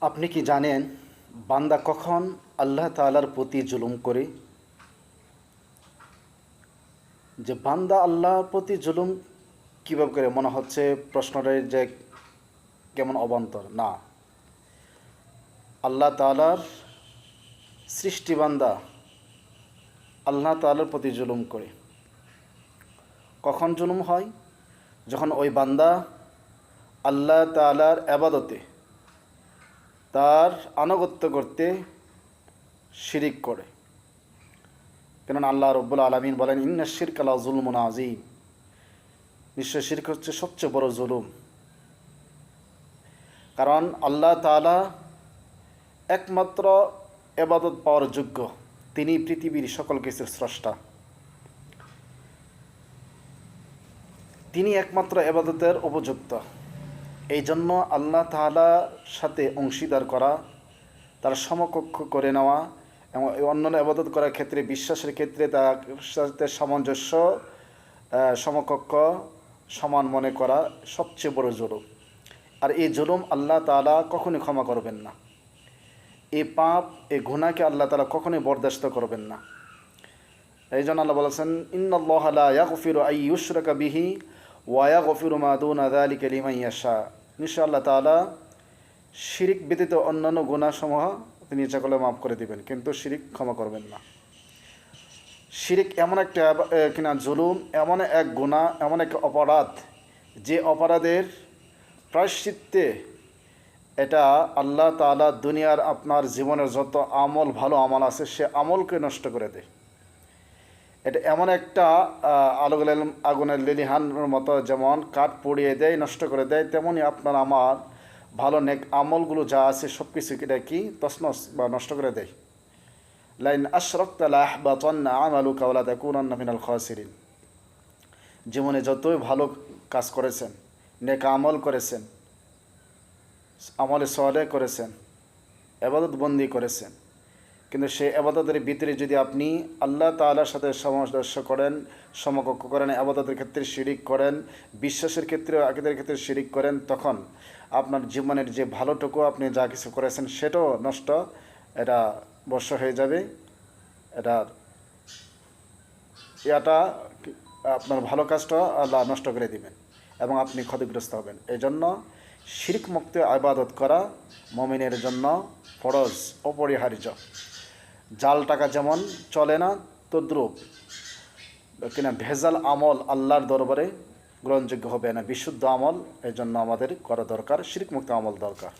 আপনি কি জানেন বান্দা কখন আল্লাহ তাআলার প্রতি জুলুম করে? যে বান্দা আল্লাহর প্রতি জুলুম কীভাবে করে? মনে হচ্ছে প্রশ্নটার যে কেমন অবান্তর। না। আল্লাহ তাআলার সৃষ্টি বান্দা আল্লাহ তাআলার প্রতি জুলুম করে। কখন জুলুম হয়? যখন ওই বান্দা আল্লাহ তাআলার আবাদতে তার আনুগত্য করতে শিরিক করে। কেননা আল্লাহ রব্বুল আলমিন বলেন, ইন্না শিরক আল্লাহ জুলমুন আজিম নিশ্চয় শিরক হচ্ছে সবচেয়ে বড় জুলুম। কারণ আল্লাহ তাআলা একমাত্র এবাদত পাওয়ার যোগ্য। তিনি পৃথিবীর সকল কিছুর স্রষ্টা। তিনি একমাত্র এবাদতের উপযুক্ত। এই জন্য আল্লাহ তাআলার সাথে অংশীদার করা, তার সমকক্ষ করে নেওয়া এবং অন্যান্য আবাদত করার ক্ষেত্রে, বিশ্বাসের ক্ষেত্রে তার সাথে সামঞ্জস্য সমকক্ষ, সমান মনে করা সবচেয়ে বড় জুলুম। আর এই জুলুম আল্লাহ তাআলা কখনই ক্ষমা করবেন না। এই পাপ, এই গুনাহকে আল্লাহ তালা কখনোই বরদাস্ত করবেন না। এই জন্য আল্লাহ বলেছেন, ইন্নাল্লাহ লা ইয়াগফিরু আই ইউশরাকা বিহি ওয়া ইয়াগফিরু মা দুনা যালিকা লিমান ইয়াশা। নিশ্চয় আল্লাহ তাআলা শিরিক ব্যতীত অন্যান্য গুনাহসমূহ তিনি ইচ্ছা করলে মাফ করে দিবেন, কিন্তু শিরিক ক্ষমা করবেন না। শিরিক এমন একটা কিনা জুলুম, এমন এক গুনাহ, এমন এক অপরাধ, যে অপরাধের প্রায়শ্চিত্তে এটা আল্লাহ তাআলা দুনিয়ার আপনার জীবনের যত আমল, ভালো আমল আছে, সে আমলকে নষ্ট করে দেয়। এটা এমন একটা আলোক আগুনের লিলিহানের মতো যেমন কাঠ পুড়িয়ে দেয়, নষ্ট করে দেয় তেমনই আপনার আমার ভালো নেক আমলগুলো যা আছে সব কিছু এটা কি তসনস বা নষ্ট করে দেয়। লাইন আশরক তালাহ বা তন্না আমালু কাওলা তাকুনান্না মিনাল খাসিরিন। জীবনে যতই ভালো কাজ করেছেন, নেক আমল করেছেন, আমলে সলে করেছেন এবাদত বন্দি করেছেন কিন্তু সেই আবাদতের ভিতরে যদি আপনি আল্লাহ তাআলার সাথে সামঞ্জস্য করেন, সমকক্ষ করেন, আবাদতের ক্ষেত্রে শিরিক করেন, বিশ্বাসের ক্ষেত্রে আকিদের ক্ষেত্রে শিরিক করেন, তখন আপনার জীবনের যে ভালোটুকু আপনি যা কিছু করেছেন সেটাও নষ্ট, এটা বর্ষ হয়ে যাবে। এটা এটা আপনার ভালো কাজটা আল্লাহ নষ্ট করে দিবেন এবং আপনি ক্ষতিগ্রস্ত হবেন। এই জন্য শিরিক মুক্ত আবাদত করা মমিনের জন্য ফরজ, অপরিহার্য। জাল টাকা যেমন চলে না, তদ্রুপ। কিনা ভেজাল আমল আল্লাহর দরবারে গ্রহণযোগ্য হবে না, বিশুদ্ধ আমল এই জন্য আমাদের করা দরকার, শিরিকমুক্ত আমল দরকার।